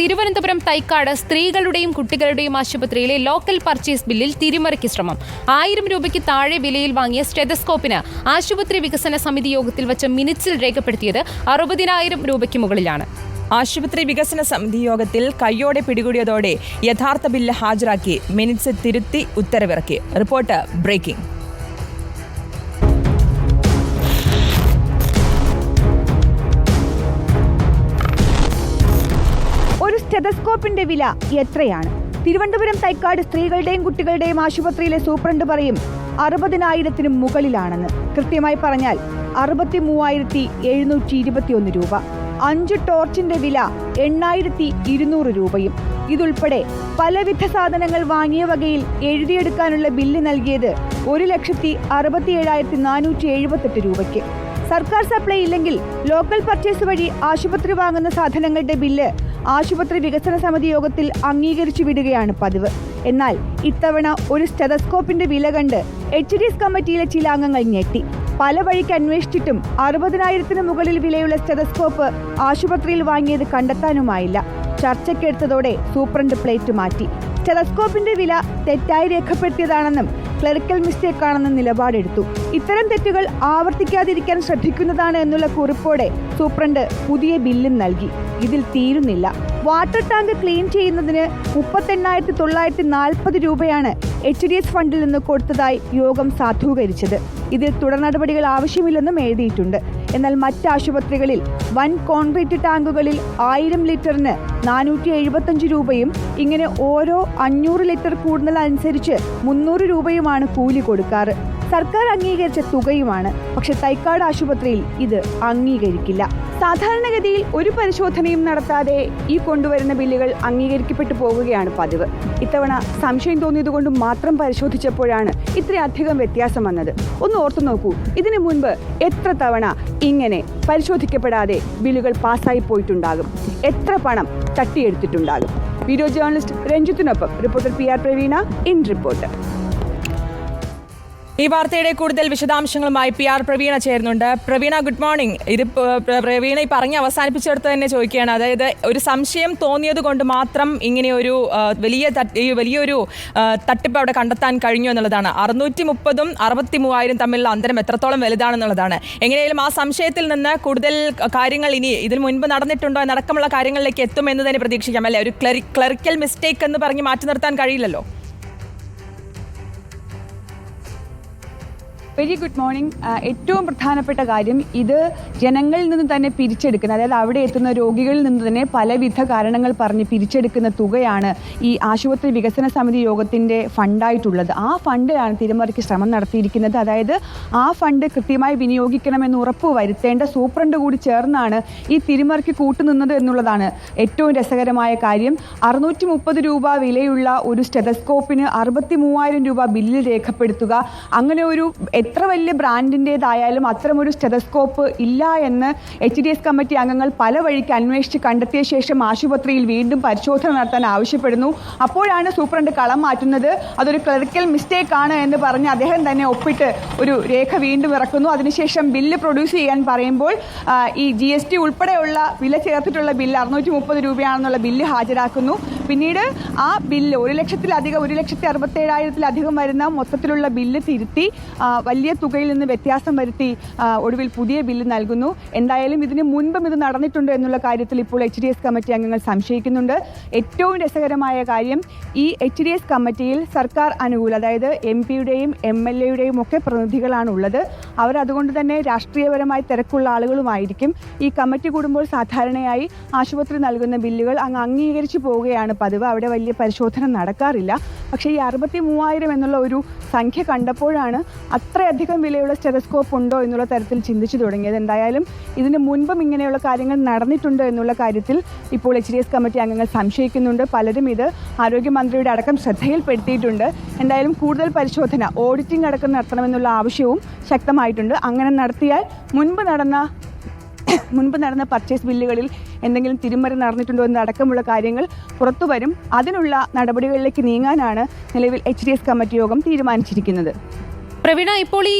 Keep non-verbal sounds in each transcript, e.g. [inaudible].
തിരുവനന്തപുരം തൈക്കാട് സ്ത്രീകളുടെയും കുട്ടികളുടെയും ആശുപത്രിയിലെ ലോക്കൽ പർച്ചേസ് ബില്ലിൽ തിരിമറിക്ക് ശ്രമം. ആയിരം രൂപയ്ക്ക് താഴെ വിലയിൽ വാങ്ങിയ സ്റ്റെതസ്കോപ്പിന് ആശുപത്രി വികസന സമിതി യോഗത്തിൽ വച്ച മിനിറ്റ്സിൽ രേഖപ്പെടുത്തിയത് അറുപതിനായിരം രൂപയ്ക്ക് മുകളിലാണ്. ആശുപത്രി വികസന സമിതി യോഗത്തിൽ കയ്യോടെ പിടികൂടിയതോടെ യഥാർത്ഥ ബില്ല് ഹാജരാക്കി മിനിറ്റ്സ് തിരുത്തി ഉത്തരവിറക്കി. Report breaking. സ്റ്റെതസ്കോപ്പിന്റെ വില എത്രയാണ്? തിരുവനന്തപുരം തൈക്കാട് സ്ത്രീകളുടെയും കുട്ടികളുടെയും ആശുപത്രിയിലെ സൂപ്രണ്ട് പറയും അറുപതിനായിരത്തിനും മുകളിലാണെന്ന്. കൃത്യമായി പറഞ്ഞാൽ അറുപത്തി മൂവായിരത്തി എഴുന്നൂറ്റി ഇരുപത്തിയൊന്ന് രൂപ. അഞ്ച് ടോർച്ചിന്റെ വില എണ്ണായിരത്തി ഇരുന്നൂറ് രൂപയും. ഇതുൾപ്പെടെ പലവിധ സാധനങ്ങൾ വാങ്ങിയ വകയിൽ എഴുതിയെടുക്കാനുള്ള ബില്ല് നൽകിയത് ഒരു ലക്ഷത്തി അറുപത്തി ഏഴായിരത്തി നാനൂറ്റി എഴുപത്തെട്ട് രൂപയ്ക്ക്. സർക്കാർ സപ്ലൈ ഇല്ലെങ്കിൽ ലോക്കൽ പർച്ചേസ് വഴി ആശുപത്രി വാങ്ങുന്ന സാധനങ്ങളുടെ ബില്ല് ആശുപത്രി വികസന സമിതി യോഗത്തിൽ അംഗീകരിച്ചു വിടുകയാണ് പതിവ്. എന്നാൽ ഇത്തവണ ഒരു സ്റ്റെതസ്കോപ്പിന്റെ വില കണ്ട് എച്ച് ഡി എസ് കമ്മിറ്റിയിലെ ചില അംഗങ്ങൾ ഞെട്ടി. പല വഴിക്ക് അന്വേഷിച്ചിട്ടും അറുപതിനായിരത്തിന് മുകളിൽ വിലയുള്ള സ്റ്റെതസ്കോപ്പ് ആശുപത്രിയിൽ വാങ്ങിയത് കണ്ടെത്താനുമായില്ല. ചർച്ചയ്ക്കെടുത്തതോടെ സൂപ്രണ്ട് പ്ലേറ്റ് മാറ്റി. ടെലസ്കോപ്പിന്റെ വില തെറ്റായി രേഖപ്പെടുത്തിയതാണെന്നും ക്ലറിക്കൽ മിസ്റ്റേക്ക് ആണെന്നും നിലപാടെടുത്തു. ഇത്തരം തെറ്റുകൾ ആവർത്തിക്കാതിരിക്കാൻ ശ്രദ്ധിക്കുന്നതാണ് എന്നുള്ള കുറിപ്പോടെ സൂപ്രണ്ട് പുതിയ ബില്ലും നൽകി. ഇതിൽ തീരുന്നില്ല. വാട്ടർ ടാങ്ക് ക്ലീൻ ചെയ്യുന്നതിന് മുപ്പത്തെണ്ണായിരത്തി തൊള്ളായിരത്തി നാൽപ്പത് രൂപയാണ് എച്ച് ഡി എസ് ഫണ്ടിൽ നിന്ന് കൊടുത്തതായി യോഗം സാധൂകരിച്ചത്. ഇതിൽ തുടർ നടപടികൾ ആവശ്യമില്ലെന്നും എഴുതിയിട്ടുണ്ട്. എന്നാൽ മറ്റ് ആശുപത്രികളിൽ വൻ കോൺക്രീറ്റ് ടാങ്കുകളിൽ ആയിരം ലിറ്ററിന് നാനൂറ്റി എഴുപത്തഞ്ച് രൂപയും ഇങ്ങനെ ഓരോ അഞ്ഞൂറ് ലിറ്റർ കൂടുന്നതനുസരിച്ച് മുന്നൂറ് രൂപയുമാണ് കൂലി കൊടുക്കാറ്. സർക്കാർ അംഗീകരിച്ച തുകയുമാണ്. പക്ഷെ തൈക്കാട് ആശുപത്രിയിൽ ഇത് അംഗീകരിക്കില്ല. സാധാരണഗതിയിൽ ഒരു പരിശോധനയും നടത്താതെ ഈ കൊണ്ടുവരുന്ന ബില്ലുകൾ അംഗീകരിക്കപ്പെട്ടു പോവുകയാണ് പതിവ്. ഇത്തവണ സംശയം തോന്നിയതുകൊണ്ട് മാത്രം പരിശോധിച്ചപ്പോഴാണ് ഇത്രയധികം വ്യത്യാസം വന്നത്. ഒന്ന് ഓർത്തു നോക്കൂ ഇതിനു മുൻപ് എത്ര തവണ ഇങ്ങനെ പരിശോധിക്കപ്പെടാതെ ബില്ലുകൾ പാസ്സായി പോയിട്ടുണ്ടാകും? എത്ര പണം തട്ടിയെടുത്തിട്ടുണ്ടാകും? Video journalist രഞ്ജിത്തിനൊപ്പം reporter P R Praveena in report. ഈ വാർത്തയുടെ കൂടുതൽ വിശദാംശങ്ങളുമായി പി ആർ പ്രവീണ ചേരുന്നുണ്ട്. പ്രവീണ ഗുഡ് മോർണിംഗ് ഇത് പ്രവീണ ഈ പറഞ്ഞ് അവസാനിപ്പിച്ചെടുത്ത് തന്നെ ചോദിക്കുകയാണ്. അതായത് ഒരു സംശയം തോന്നിയത് കൊണ്ട് മാത്രം ഇങ്ങനെയൊരു വലിയ ഈ വലിയൊരു തട്ടിപ്പ് അവിടെ കണ്ടെത്താൻ കഴിഞ്ഞു എന്നുള്ളതാണ്. അറുന്നൂറ്റി മുപ്പതും അറുപത്തി മൂവായിരം തമ്മിലുള്ള അന്തരം എത്രത്തോളം വലുതാണെന്നുള്ളതാണ്. എങ്ങനെയാലും ആ സംശയത്തിൽ നിന്ന് കൂടുതൽ കാര്യങ്ങൾ ഇനി ഇതിന് മുൻപ് നടന്നിട്ടുണ്ടോ? എന്നടക്കമുള്ള കാര്യങ്ങളിലേക്ക് എത്തുമെന്ന് തന്നെ പ്രതീക്ഷിക്കാം. അല്ലേ? ഒരു ക്ലറി ക്ലറിക്കൽ മിസ്റ്റേക്ക് എന്ന് പറഞ്ഞ് മാറ്റി നിർത്താൻ കഴിയില്ലല്ലോ. Very good morning. ഏറ്റവും പ്രധാനപ്പെട്ട കാര്യം ഇത് ജനങ്ങളിൽ നിന്ന് തന്നെ പിരിച്ചെടുക്കുന്ന അതായത് അവിടെ എത്തുന്ന രോഗികളിൽ നിന്ന് തന്നെ പലവിധ കാരണങ്ങൾ പറഞ്ഞ് പിരിച്ചെടുക്കുന്ന തുകയാണ് ഈ ആശുപത്രി വികസന സമിതി യോഗത്തിന്റെ ഫണ്ടായിട്ടുള്ളത്. ആ ഫണ്ടിലാണ് തിരുമറിക്ക് ശ്രമം നടത്തിയിരിക്കുന്നത്. അതായത് ആ ഫണ്ട് കൃത്യമായി വിനിയോഗിക്കണമെന്ന് ഉറപ്പ് വരുത്തേണ്ട സൂപ്രണ്ട് കൂടി ചേർന്നാണ് ഈ തിരുമറിക്ക് കൂട്ടുനിന്നത് എന്നുള്ളതാണ് ഏറ്റവും രസകരമായ കാര്യം. അറുന്നൂറ്റി മുപ്പത് രൂപ വിലയുള്ള ഒരു സ്റ്റെതസ്കോപ്പിന് അറുപത്തി മൂവായിരം രൂപ ബില്ലിൽ രേഖപ്പെടുത്തുക. അങ്ങനെ ഒരു എത്ര വലിയ ബ്രാൻഡിന്റേതായാലും അത്തരമൊരു സ്റ്റെതസ്കോപ്പ് ഇല്ല എന്ന് എച്ച് ഡി എസ് കമ്മിറ്റി അംഗങ്ങൾ പല വഴിക്ക് അന്വേഷിച്ച് കണ്ടെത്തിയ ശേഷം ആശുപത്രിയിൽ വീണ്ടും പരിശോധന നടത്താൻ ആവശ്യപ്പെടുന്നു. അപ്പോഴാണ് സൂപ്രണ്ട് കളം മാറ്റുന്നത്. അതൊരു ക്ലറിക്കൽ മിസ്റ്റേക്ക് ആണ് എന്ന് പറഞ്ഞ് അദ്ദേഹം തന്നെ ഒപ്പിട്ട് ഒരു രേഖ വീണ്ടും ഇറക്കുന്നു. അതിനുശേഷം ബില്ല് പ്രൊഡ്യൂസ് ചെയ്യാൻ പറയുമ്പോൾ ഈ ജി എസ് ടി ഉൾപ്പെടെയുള്ള വില ചേർത്തിട്ടുള്ള ബില്ല് അറുന്നൂറ്റി മുപ്പത് രൂപയാണെന്നുള്ള ബില്ല് ഹാജരാക്കുന്നു. പിന്നീട് ആ ബില്ല് ഒരു ലക്ഷത്തിലധികം ഒരു ലക്ഷത്തി അറുപത്തേഴായിരത്തിലധികം വരുന്ന മൊത്തത്തിലുള്ള ബില്ല് തിരുത്തി ആ, വലിയ തുകയിൽ നിന്ന് വ്യത്യാസം വരുത്തി ഒടുവിൽ പുതിയ ബില്ല് നൽകുന്നു. എന്തായാലും ഇതിന് മുൻപും ഇത് നടന്നിട്ടുണ്ട് എന്നുള്ള കാര്യത്തിൽ ഇപ്പോൾ എച്ച് ഡി എസ് കമ്മിറ്റി അംഗങ്ങൾ സംശയിക്കുന്നുണ്ട്. ഏറ്റവും രസകരമായ കാര്യം ഈ എച്ച് ഡി എസ് കമ്മിറ്റിയിൽ സർക്കാർ അനുകൂല അതായത് എം പിയുടെയും എം എൽ എയുടെയും ഒക്കെ പ്രതിനിധികളാണ് ഉള്ളത് അവർ അതുകൊണ്ട് തന്നെ രാഷ്ട്രീയപരമായി തിരക്കുള്ള ആളുകളുമായിരിക്കും. ഈ കമ്മിറ്റി കൂടുമ്പോൾ സാധാരണയായി ആശുപത്രി നൽകുന്ന ബില്ലുകൾ അങ്ങ് അംഗീകരിച്ചു പോവുകയാണ് പതിവ്. അവിടെ വലിയ പരിശോധന നടക്കാറില്ല. പക്ഷേ ഈ അറുപത്തി മൂവായിരം എന്നുള്ള ഒരു സംഖ്യ കണ്ടപ്പോഴാണ് അത്രയധികം വിലയുള്ള സ്റ്റെറസ്കോപ്പ് ഉണ്ടോ എന്നുള്ള തരത്തിൽ ചിന്തിച്ചു തുടങ്ങിയത്. എന്തായാലും ഇതിന് മുൻപും ഇങ്ങനെയുള്ള കാര്യങ്ങൾ നടന്നിട്ടുണ്ടോ എന്നുള്ള കാര്യത്തിൽ ഇപ്പോൾ എച്ച് ഡി എസ് കമ്മിറ്റി അംഗങ്ങൾ സംശയിക്കുന്നുണ്ട്. പലരും ഇത് ആരോഗ്യമന്ത്രിയുടെ അടക്കം ശ്രദ്ധയിൽപ്പെടുത്തിയിട്ടുണ്ട്. എന്തായാലും കൂടുതൽ പരിശോധന ഓഡിറ്റിംഗ് അടക്കം നടത്തണമെന്നുള്ള ആവശ്യവും ശക്തമായിട്ടുണ്ട്. അങ്ങനെ നടത്തിയാൽ മുൻപ് നടന്ന [coughs] മുൻപ് നടന്ന പർച്ചേസ് ബില്ലുകളിൽ എന്തെങ്കിലും തിരുമറി നടന്നിട്ടുണ്ടോ എന്നടക്കമുള്ള കാര്യങ്ങൾ പുറത്തു വരും. അതിനുള്ള നടപടികളിലേക്ക് നീങ്ങാനാണ് നിലവിൽ എച്ച് കമ്മിറ്റി യോഗം തീരുമാനിച്ചിരിക്കുന്നത്. പ്രവീണ ഇപ്പോൾ ഈ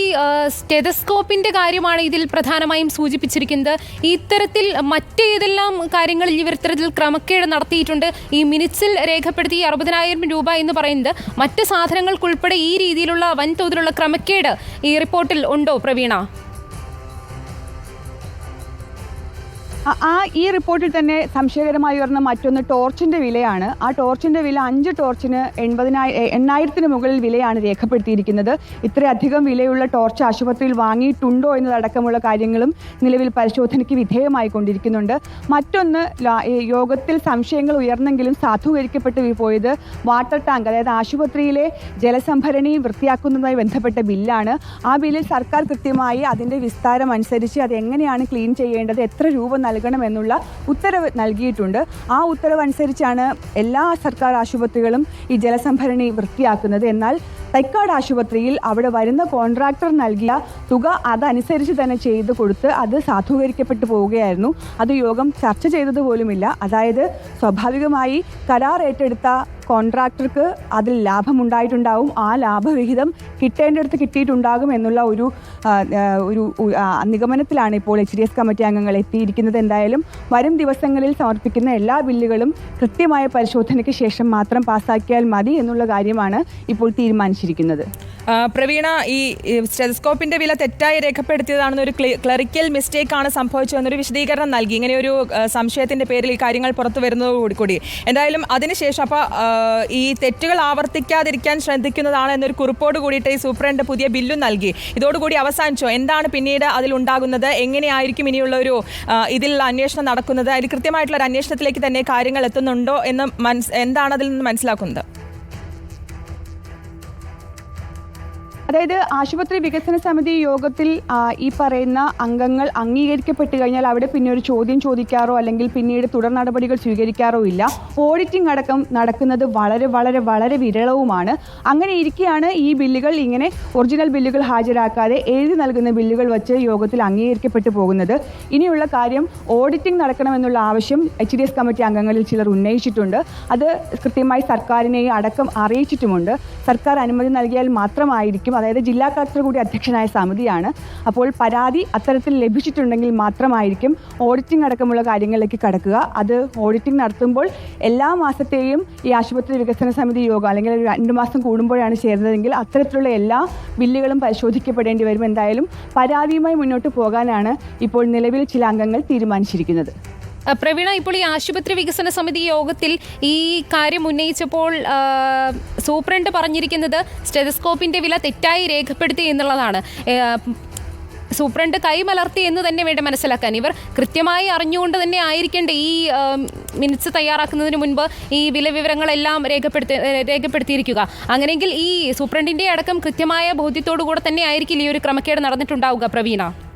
സ്റ്റെതസ്കോപ്പിന്റെ കാര്യമാണ് ഇതിൽ പ്രധാനമായും സൂചിപ്പിച്ചിരിക്കുന്നത്. ഇത്തരത്തിൽ മറ്റേതെല്ലാം കാര്യങ്ങളിൽ ഇവർ ഇത്തരത്തിൽ ക്രമക്കേട് നടത്തിയിട്ടുണ്ട്. ഈ മിനിറ്റ്സിൽ രേഖപ്പെടുത്തി അറുപതിനായിരം രൂപ എന്ന് പറയുന്നത് മറ്റ് സാധനങ്ങൾക്കുൾപ്പെടെ ഈ രീതിയിലുള്ള വൻതോതിലുള്ള ക്രമക്കേട് ഈ റിപ്പോർട്ടിൽ ഉണ്ടോ പ്രവീണ? ആ- ഈ റിപ്പോർട്ടിൽ തന്നെ സംശയകരമായി ഉയർന്ന മറ്റൊന്ന് ടോർച്ചിന്റെ വിലയാണ്. ആ ടോർച്ചിന്റെ വില അഞ്ച് ടോർച്ചിന് എൺപതിനായി എണ്ണായിരത്തിന് മുകളിൽ വിലയാണ് രേഖപ്പെടുത്തിയിരിക്കുന്നത്. ഇത്രയധികം വിലയുള്ള ടോർച്ച് ആശുപത്രിയിൽ വാങ്ങിയിട്ടുണ്ടോ എന്നതടക്കമുള്ള കാര്യങ്ങളും നിലവിൽ പരിശോധനയ്ക്ക് വിധേയമായി കൊണ്ടിരിക്കുന്നുണ്ട്. മറ്റൊന്ന് യോഗത്തിൽ സംശയങ്ങൾ ഉയർന്നെങ്കിലും സാധൂകരിക്കപ്പെട്ട് പോയത് വാട്ടർ ടാങ്ക് അതായത് ആശുപത്രിയിലെ ജലസംഭരണി വൃത്തിയാക്കുന്നതുമായി ബന്ധപ്പെട്ട ബില്ലാണ്. ആ ബില്ലിൽ സർക്കാർ കൃത്യമായി അതിന്റെ വിസ്താരം അനുസരിച്ച് അത് എങ്ങനെയാണ് ക്ലീൻ ചെയ്യേണ്ടത് എത്ര രൂപ എന്നുള്ള ഉത്തരവ് നൽകിയിട്ടുണ്ട്. ആ ഉത്തരവ് അനുസരിച്ചാണ് എല്ലാ സർക്കാർ ആശുപത്രികളും ഈ ജലസംഭരണി വൃത്തിയാക്കുന്നത്. എന്നാൽ തൈക്കാട് ആശുപത്രിയിൽ അവിടെ വരുന്ന കോൺട്രാക്ടർ നൽകിയ തുക അതനുസരിച്ച് തന്നെ ചെയ്ത് കൊടുത്ത് അത് സാധൂകരിക്കപ്പെട്ടു പോവുകയായിരുന്നു. അത് യോഗം ചർച്ച ചെയ്തത് പോലുമില്ല. അതായത് സ്വാഭാവികമായി കരാർ ഏറ്റെടുത്ത കോൺട്രാക്ടർക്ക് അതിൽ ലാഭമുണ്ടായിട്ടുണ്ടാവും. ആ ലാഭവിഹിതം കിട്ടേണ്ടടുത്ത് കിട്ടിയിട്ടുണ്ടാകും എന്നുള്ള ഒരു ഒരു നിഗമനത്തിലാണ് ഇപ്പോൾ എച്ച് ഡി എസ് കമ്മിറ്റി അംഗങ്ങൾ എത്തിയിരിക്കുന്നത്. എന്തായാലും വരും ദിവസങ്ങളിൽ സമർപ്പിക്കുന്ന എല്ലാ ബില്ലുകളും കൃത്യമായ പരിശോധനയ്ക്ക് ശേഷം മാത്രം പാസ്സാക്കിയാൽ മതി എന്നുള്ള കാര്യമാണ് ഇപ്പോൾ തീരുമാനിച്ചിരിക്കുന്നത്. പ്രവീണ ഈ സ്റ്റെതസ്കോപ്പിന്റെ വില തെറ്റായി രേഖപ്പെടുത്തിയതാണെന്ന് ഒരു ക്ലറിക്കൽ മിസ്റ്റേക്ക് ആണ് സംഭവിച്ചതെന്നൊരു വിശദീകരണം നൽകി. ഇങ്ങനെ ഒരു സംശയത്തിന്റെ പേരിൽ ഈ കാര്യങ്ങൾ പുറത്തു വരുന്നതോടുകൂടി. എന്തായാലും അതിനുശേഷം അപ്പോൾ ഈ തെറ്റുകൾ ആവർത്തിക്കാതിരിക്കാൻ ശ്രദ്ധിക്കുന്നതാണ് എന്നൊരു കുറിപ്പോട് കൂടിയിട്ട് ഈ സൂപ്രണ്ട് പുതിയ ബില്ലും നൽകി. ഇതോടുകൂടി അവസാനിച്ചോ? എന്താണ് പിന്നീട് അതിലുണ്ടാകുന്നത് എങ്ങനെയായിരിക്കും ഇനിയുള്ള ഒരു ഇതിൽ അന്വേഷണം നടക്കുന്നത്? അതിൽ കൃത്യമായിട്ടുള്ള ഒരു അന്വേഷണത്തിലേക്ക് തന്നെ കാര്യങ്ങൾ എത്തുന്നുണ്ടോ എന്ന് മനസ് എന്താണ് അതിൽ നിന്ന് മനസ്സിലാക്കുന്നത്? അതായത് ആശുപത്രി വികസന സമിതി യോഗത്തിൽ ഈ പറയുന്ന അംഗങ്ങൾ അംഗീകരിക്കപ്പെട്ടു കഴിഞ്ഞാൽ അവിടെ പിന്നെ ഒരു ചോദ്യം ചോദിക്കാറോ അല്ലെങ്കിൽ പിന്നീട് തുടർ നടപടികൾ സ്വീകരിക്കാറോ ഇല്ല. ഓഡിറ്റിംഗ് അടക്കം നടക്കുന്നത് വളരെ വളരെ വളരെ വിരളവുമാണ്. അങ്ങനെ ഇരിക്കെയാണ് ഈ ബില്ലുകൾ ഇങ്ങനെ ഒറിജിനൽ ബില്ലുകൾ ഹാജരാക്കാതെ എഴുതി നൽകുന്ന ബില്ലുകൾ വച്ച് യോഗത്തിൽ അംഗീകരിക്കപ്പെട്ടു പോകുന്നത്. ഇനിയുള്ള കാര്യം ഓഡിറ്റിംഗ് നടക്കണമെന്നുള്ള ആവശ്യം എച്ച് ഡി എസ് കമ്മിറ്റി അംഗങ്ങളിൽ ചിലർ ഉന്നയിച്ചിട്ടുണ്ട്. അത് കൃത്യമായി സർക്കാരിനെ അടക്കം അറിയിച്ചിട്ടുമുണ്ട്. സർക്കാർ അനുമതി നൽകിയാൽ മാത്രമായിരിക്കും അതായത് ജില്ലാ കളക്ടർ കൂടി അധ്യക്ഷനായ സമിതിയാണ്. അപ്പോൾ പരാതി അത്തരത്തിൽ ലഭിച്ചിട്ടുണ്ടെങ്കിൽ മാത്രമായിരിക്കും ഓഡിറ്റിംഗ് അടക്കമുള്ള കാര്യങ്ങളിലേക്ക് കടക്കുക. അത് ഓഡിറ്റിംഗ് നടത്തുമ്പോൾ എല്ലാ മാസത്തെയും ഈ ആശുപത്രി വികസന സമിതി യോഗം അല്ലെങ്കിൽ രണ്ട് മാസം കൂടുമ്പോഴാണ് ചേരുന്നതെങ്കിൽ അത്തരത്തിലുള്ള എല്ലാ ബില്ലുകളും പരിശോധിക്കപ്പെടേണ്ടി വരും. എന്തായാലും പരാതിയുമായി മുന്നോട്ട് പോകാനാണ് ഇപ്പോൾ നിലവിൽ ചില അംഗങ്ങൾ തീരുമാനിച്ചിരിക്കുന്നത്. പ്രവീണ ഇപ്പോൾ ഈ ആശുപത്രി വികസന സമിതി യോഗത്തിൽ ഈ കാര്യം ഉന്നയിച്ചപ്പോൾ സൂപ്രണ്ട് പറഞ്ഞിരിക്കുന്നത് സ്റ്റെതസ്കോപ്പിന്റെ വില തെറ്റായി രേഖപ്പെടുത്തി എന്നുള്ളതാണ്. സൂപ്രണ്ട് കൈമലർത്തി എന്ന് തന്നെ വേണ്ട മനസ്സിലാക്കാൻ. ഇവർ കൃത്യമായി അറിഞ്ഞുകൊണ്ട് തന്നെ ആയിരിക്കേണ്ട ഈ മിനിറ്റ്സ് തയ്യാറാക്കുന്നതിന് മുൻപ് ഈ വില വിവരങ്ങളെല്ലാം രേഖപ്പെടുത്തി രേഖപ്പെടുത്തിയിരിക്കുക. അങ്ങനെയെങ്കിൽ ഈ സൂപ്രണ്ടിന്റെ അടക്കം കൃത്യമായ ബോധ്യത്തോടു കൂടെ തന്നെ ആയിരിക്കില്ല ഈ ഒരു ക്രമക്കേട് നടന്നിട്ടുണ്ടാവുക പ്രവീണ.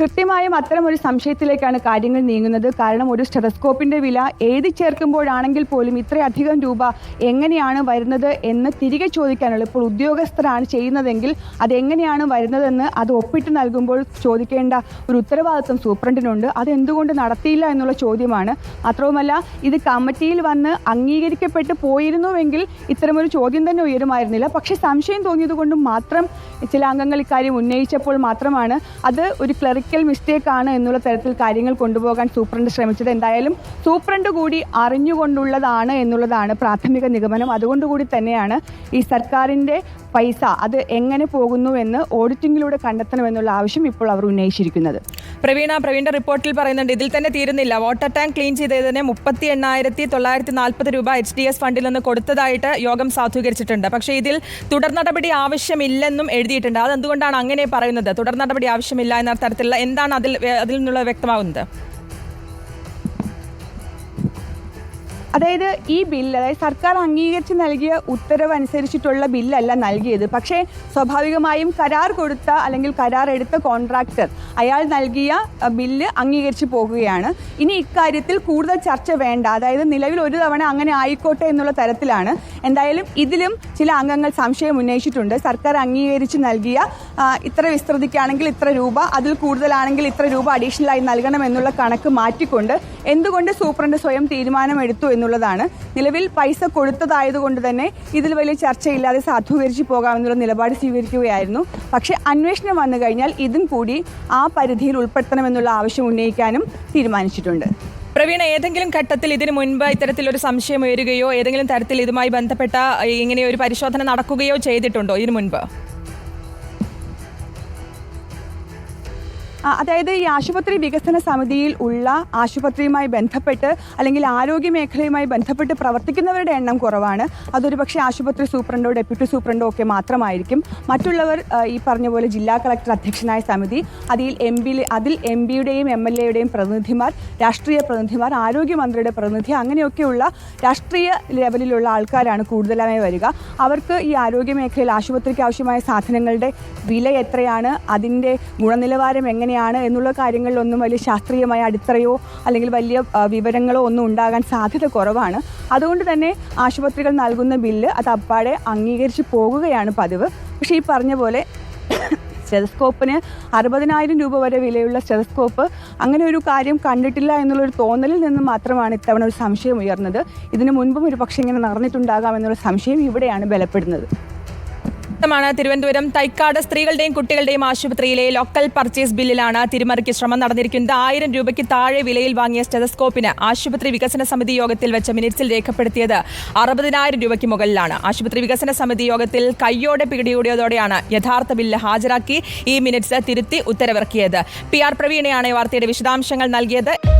കൃത്യമായും അത്തരം ഒരു സംശയത്തിലേക്കാണ് കാര്യങ്ങൾ നീങ്ങുന്നത്. കാരണം ഒരു സ്റ്റെതസ്കോപ്പിന്റെ വില എഴുതി ചേർക്കുമ്പോഴാണെങ്കിൽ പോലും ഇത്രയധികം രൂപ എങ്ങനെയാണ് വരുന്നത് എന്ന് തിരികെ ചോദിക്കാനുള്ള ഇപ്പോൾ ഉദ്യോഗസ്ഥരാണ് ചെയ്യുന്നതെങ്കിൽ അതെങ്ങനെയാണ് വരുന്നതെന്ന് അത് ഒപ്പിട്ട് നൽകുമ്പോൾ ചോദിക്കേണ്ട ഒരു ഉത്തരവാദിത്വം സൂപ്രണ്ടിനുണ്ട്. അതെന്തുകൊണ്ട് നടത്തിയില്ല എന്നുള്ള ചോദ്യമാണ്. മാത്രവുമല്ല ഇത് കമ്മിറ്റിയിൽ വന്ന് അംഗീകരിക്കപ്പെട്ട് പോയിരുന്നുവെങ്കിൽ ഇത്തരമൊരു ചോദ്യം തന്നെ ഉയരുമായിരുന്നില്ല. പക്ഷേ സംശയം തോന്നിയത് കൊണ്ടും മാത്രം ചില അംഗങ്ങൾ ഇക്കാര്യം ഉന്നയിച്ചപ്പോൾ മാത്രമാണ് അത് ഒരു ക്ലറിക്കൽ മിസ്റ്റേക്ക് ആണ് എന്നുള്ള തരത്തിൽ കാര്യങ്ങൾ കൊണ്ടുപോകാൻ സൂപ്രണ്ട് ശ്രമിച്ചത്. എന്തായാലും സൂപ്രണ്ട് കൂടി അറിഞ്ഞുകൊണ്ടുള്ളതാണ് എന്നുള്ളതാണ് പ്രാഥമിക നിഗമനം. അതുകൊണ്ടുകൂടി തന്നെയാണ് ഈ സർക്കാരിന്റെ പൈസ അത് എങ്ങനെ പോകുന്നു എന്ന് ഓഡിറ്റിംഗിലൂടെ കണ്ടെത്തണമെന്നുള്ള ആവശ്യം ഇപ്പോൾ അവർ ഉന്നയിച്ചിരിക്കുന്നത്. പ്രവീണ പ്രവീണിന്റെ റിപ്പോർട്ടിൽ പറയുന്നുണ്ട് ഇതിൽ തന്നെ തീരുന്നില്ല. വാട്ടർ ടാങ്ക് ക്ലീൻ ചെയ്തതിന് മുപ്പത്തി എണ്ണായിരത്തി തൊള്ളായിരത്തി നാൽപ്പത് രൂപ എച്ച് ഡി എസ് ഫണ്ടിൽ നിന്ന് കൊടുത്തതായിട്ട് യോഗം സാധൂകരിച്ചിട്ടുണ്ട്. പക്ഷേ ഇതിൽ തുടർ നടപടി ആവശ്യമില്ലെന്നും എഴുതിയിട്ടുണ്ട്. അത് എന്തുകൊണ്ടാണ് അങ്ങനെ പറയുന്നത്? തുടർ നടപടി ആവശ്യമില്ല എന്ന തരത്തിലുള്ള എന്താണ് അതിൽ അതിൽ നിന്നുള്ള വ്യക്തമാകുന്നത്? അതായത് ഈ ബില്ല് അതായത് സർക്കാർ അംഗീകരിച്ച് നൽകിയ ഉത്തരവ് അനുസരിച്ചിട്ടുള്ള ബില്ലല്ല നൽകിയത്. പക്ഷേ സ്വാഭാവികമായും കരാർ കൊടുത്ത അല്ലെങ്കിൽ കരാർ എടുത്ത കോൺട്രാക്ടർ അയാൾ നൽകിയ ബില്ല് അംഗീകരിച്ച് പോകുകയാണ്. ഇനി ഇക്കാര്യത്തിൽ കൂടുതൽ ചർച്ച വേണ്ട. അതായത് നിലവിൽ ഒരു തവണ അങ്ങനെ ആയിക്കോട്ടെ എന്നുള്ള തരത്തിലാണ്. എന്തായാലും ഇതിലും ചില അംഗങ്ങൾ സംശയം ഉന്നയിച്ചിട്ടുണ്ട്. സർക്കാർ അംഗീകരിച്ച് നൽകിയ ഇത്ര വിസ്തൃതിക്കാണെങ്കിൽ ഇത്ര രൂപ അതിൽ കൂടുതലാണെങ്കിൽ ഇത്ര രൂപ അഡീഷണലായി നൽകണം എന്നുള്ള കണക്ക് മാറ്റിക്കൊണ്ട് എന്തുകൊണ്ട് സൂപ്രണ്ട് സ്വയം തീരുമാനമെടുത്തു എന്നുള്ളതാണ്. നിലവിൽ പൈസ കൊടുത്തതായതുകൊണ്ട് തന്നെ ഇതിൽ വലിയ ചർച്ചയില്ലാതെ സാധൂകരിച്ച് പോകാമെന്നുള്ള നിലപാട് സ്വീകരിക്കുകയായിരുന്നു. പക്ഷേ അന്വേഷണം വന്നു കഴിഞ്ഞാൽ ഇതും കൂടി പരിധിയിൽ ഉൾപ്പെടുത്തണമെന്നുള്ള ആവശ്യം ഉന്നയിക്കാനും തീരുമാനിച്ചിട്ടുണ്ട്. പ്രവീണ ഏതെങ്കിലും ഘട്ടത്തിൽ ഇതിനു മുൻപ് ഇത്തരത്തിലൊരു സംശയം ഉയരുകയോ ഏതെങ്കിലും തരത്തിൽ ഇതുമായി ബന്ധപ്പെട്ട ഇങ്ങനെ ഒരു പരിശോധന നടക്കുകയോ ചെയ്തിട്ടുണ്ടോ ഇതിനു മുൻപ്? അതായത് ഈ ആശുപത്രി വികസന സമിതിയിൽ ഉള്ള ആശുപത്രിയുമായി ബന്ധപ്പെട്ട് അല്ലെങ്കിൽ ആരോഗ്യ മേഖലയുമായി ബന്ധപ്പെട്ട് പ്രവർത്തിക്കുന്നവരുടെ എണ്ണം കുറവാണ്. അതൊരു പക്ഷേ ആശുപത്രി സൂപ്രണ്ടോ ഡെപ്യൂട്ടി സൂപ്രണ്ടോ ഒക്കെ മാത്രമായിരിക്കും. മറ്റുള്ളവർ ഈ പറഞ്ഞ പോലെ ജില്ലാ കളക്ടർ അധ്യക്ഷനായ സമിതി അതിൽ എം പി അതിൽ എം പിയുടെയും എം എൽ എയുടെയും പ്രതിനിധിമാർ രാഷ്ട്രീയ പ്രതിനിധിമാർ ആരോഗ്യമന്ത്രിയുടെ പ്രതിനിധി അങ്ങനെയൊക്കെയുള്ള രാഷ്ട്രീയ ലെവലിലുള്ള ആൾക്കാരാണ് കൂടുതലായി വരിക. അവർക്ക് ഈ ആരോഗ്യ മേഖലയിൽ ആശുപത്രിക്ക് ആവശ്യമായ സാധനങ്ങളുടെ വില എത്രയാണ്? അതിന്റെ ഗുണനിലവാരം എങ്ങനെയാണ് എന്നുള്ള കാര്യങ്ങളിലൊന്നും വലിയ ശാസ്ത്രീയമായ അടിത്തറയോ അല്ലെങ്കിൽ വലിയ വിവരങ്ങളോ ഒന്നും ഉണ്ടാകാൻ സാധ്യത കുറവാണ്. അതുകൊണ്ട് തന്നെ ആശുപത്രികൾ നൽകുന്ന ബില്ല് അത് അപ്പാടെ അംഗീകരിച്ച് പോകുകയാണ് പതിവ്. പക്ഷേ ഈ പറഞ്ഞ പോലെ സ്റ്റെതസ്കോപ്പിന് അറുപതിനായിരം രൂപ വരെ വിലയുള്ള സ്റ്റെതസ്കോപ്പ് അങ്ങനെ ഒരു കാര്യം കണ്ടിട്ടില്ല എന്നുള്ളൊരു തോന്നലിൽ നിന്ന് മാത്രമാണ് ഇത്തവണ ഒരു സംശയം ഉയർന്നത്. ഇതിനു മുൻപും ഒരു പക്ഷേ ഇങ്ങനെ നടന്നിട്ടുണ്ടാകാം എന്നൊരു സംശയം ഇവിടെയാണ് ബലപ്പെടുന്നത്. ാണ് തിരുവനന്തപുരം തൈക്കാട് സ്ത്രീകളുടെയും കുട്ടികളുടെയും ആശുപത്രിയിലെ ലോക്കൽ പർച്ചേസ് ബില്ലിലാണ് തിരിമറിക്ക് ശ്രമം നടന്നിരിക്കുന്നത്. ആയിരം രൂപയ്ക്ക് താഴെ വിലയിൽ വാങ്ങിയ സ്റ്റെതസ്കോപ്പിന് ആശുപത്രി വികസന സമിതി യോഗത്തിൽ വെച്ച മിനിറ്റ്സിൽ രേഖപ്പെടുത്തിയത് അറുപതിനായിരം രൂപയ്ക്ക് മുകളിലാണ്. ആശുപത്രി വികസന സമിതി യോഗത്തിൽ കയ്യോടെ പിടികൂടിയതോടെയാണ് യഥാർത്ഥ ബില്ല് ഹാജരാക്കി ഈ മിനിറ്റ്സ് തിരുത്തി ഉത്തരവിറക്കിയത്. പി ആർ പ്രവീണയാണ് വാർത്തയുടെ വിശദാംശങ്ങൾ നൽകിയത്.